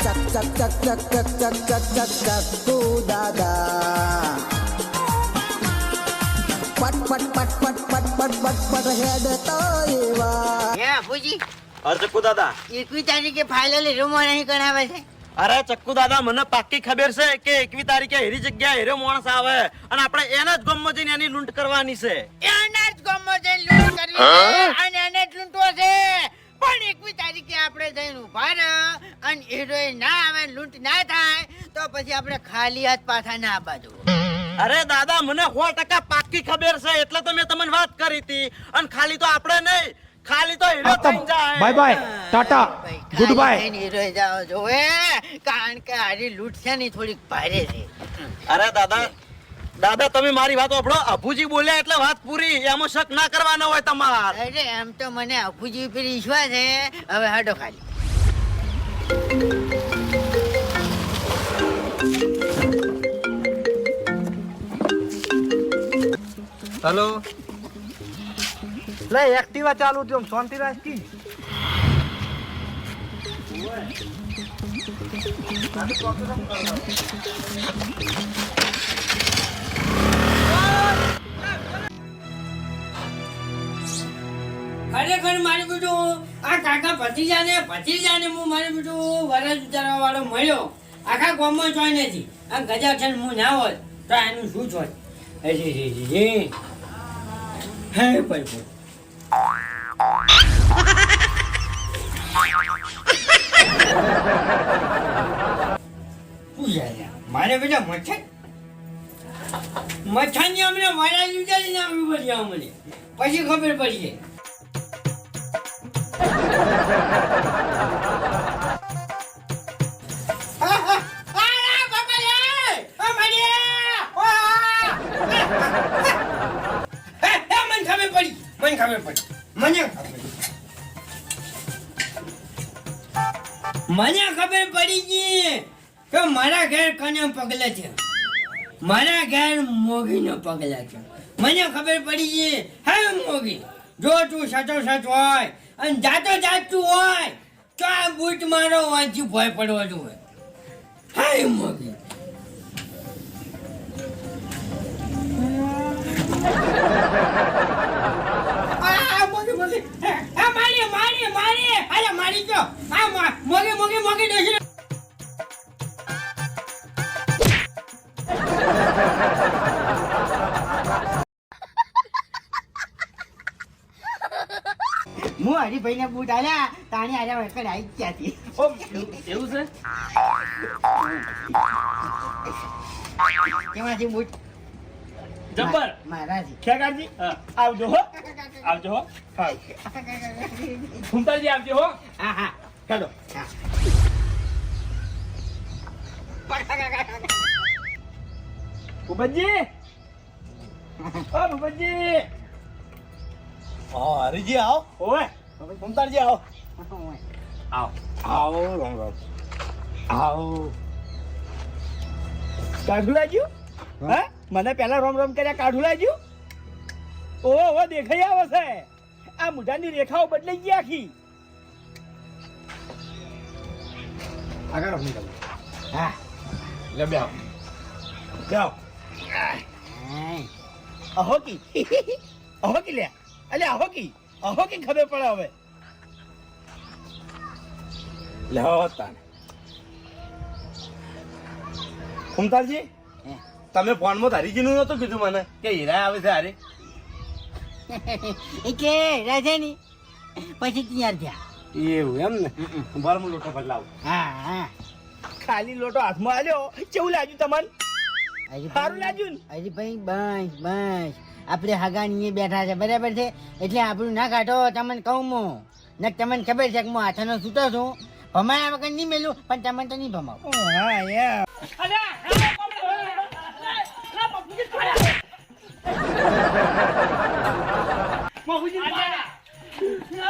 ચક ચક ચક ચક ચક ચક ચક ચક્કુ દાદા પટ પટ પટ પટ પટ પટ પટ પટ હેડ તો એવા હે અપુજી અરે ચક્કુ દાદા. એકવી તારીખે ફાઇનલ રૂમો નહીં કરાવે છે? અરે ચક્કુ દાદા મને પાક્કી ખબર છે કે એકવી તારીખે હેરી જગ્યા હેરો માણસ આવે અને આપણે એના જ ગમમાં જઈને એની લૂંટ કરવાની છે. એના જ ગમમાં જઈને લૂંટ કરવી છે. અને એને જ લૂંટવો છે. એકવી તારીખે આપણે જઈને ઊભા રહો અને હિરોઈન ના આવે લૂંટ ના થાય તો પછી આપણે ખાલી હાથ પાછા ના બાજુ અરે દાદા મને સો ટકા પાકી ખબર છે એટલે તો મેં તમને વાત કરી હતી. અને ખાલી તો આપણે નહીં ખાલી તો હીરો થઈ જાય. Bye bye tata good bye. Hero જાઓ જોવે કારણ કે આરી લૂંટ છે ને થોડીક ભારે છે. અરે દાદા દાદા તમે મારી વાત સાંભળો. અભુજી બોલ્યા એટલે વાત પૂરી. એમાં શક ના કરવાનો હોય તમાર. અરે એમ તો મને અફુજી ઉપર વિશ્વાસ છે. હવે હાડો ખાલી. હેલો. લે એક્ટિવા ચાલુ જો શાંતિ રાખી. ખરેખર મારે બેટું આ કાકા ભતીજાને ભતીજાને હું મારે બેટું વરસ ઉતારવા વાળો મળ્યો. આખા ગામમાં ચોય નથી. આ ગજા છે હું ના હોત તો એનું શું જોત હજી જી જી જી? મારે બધા મચ્છર મચ્છરની અમને મારા લીધા ને આવી પડી અમને. પછી ખબર પડી છે મને ખબર પડી ગઈ કે મારા ઘેર કને પગલે છે. મારા ઘેર મોગી નો પગલા છે. મને ખબર પડી ગઈ, હે મોગી? જો તું સાચો સાચ હોય અને જાતો જાતું હોય, તો આ બૂટ મારો વાંચી ભય પડવા જોઈએ હાય મગી. મારી મારી મારી. અરે મારી જો આ મોગી મોગી મોગી ડોશી. હું હરીભાઈ ને બૂટ આલ્યા તાણી આર્યા વખત આવી ત્યાંથી એવું છે? કેમાંથી બૂટ? જબ્બર. મારાથી. ખેગારજી આવજો હો. આવજો હો. ફૂમતાજી આવજો હો. હા હા. ચાલો ભૂપતજી. ઓ ભૂપતજી. હા હરીજી આવો ઓવે ફૂમતાજી આવો. આવો આવો. રામ રામ આવો. કાઢું લાગ્યું? હે. મને પેલા રોમ રોમ કર્યા કાઢું લાગ્યું? ઓહો ઓહો દેખાઈ આવે છે. આ મોઢાની રેખાઓ બદલાઈ ગઈ આખી. આગળ રમી તમે હા. લે બે આવો બે આવો અહોકી. અહોકી લે. અલે આહો કે? ખબર પડે હવે? લે આવો તાને હે. તમે ફોનમાં હરીજીનું નતો કીધું મને. કે હીરા આવે છે હારે? એ કે રાજા ની પછી તૈયાર થયા. એવું એમ ને? બાર હું લોટો બદલાવું હા હા. ખાલી લોટો હાથમાં આવ્યો કેવું લાગ્યું તમને? હજી સારું લાગ્યું ને? હજી ભાઈ બસ બસ. આપણે હગાણીએ બેઠા છે બરાબર છે? એટલે આપણું ના કાઢો તમને કહું મો ને તમને ખબર છે કે હું હાથનો સૂતો છું. ભમાયા વગર નહીં મેલું પણ તમને તો નહીં ભમાવું. હા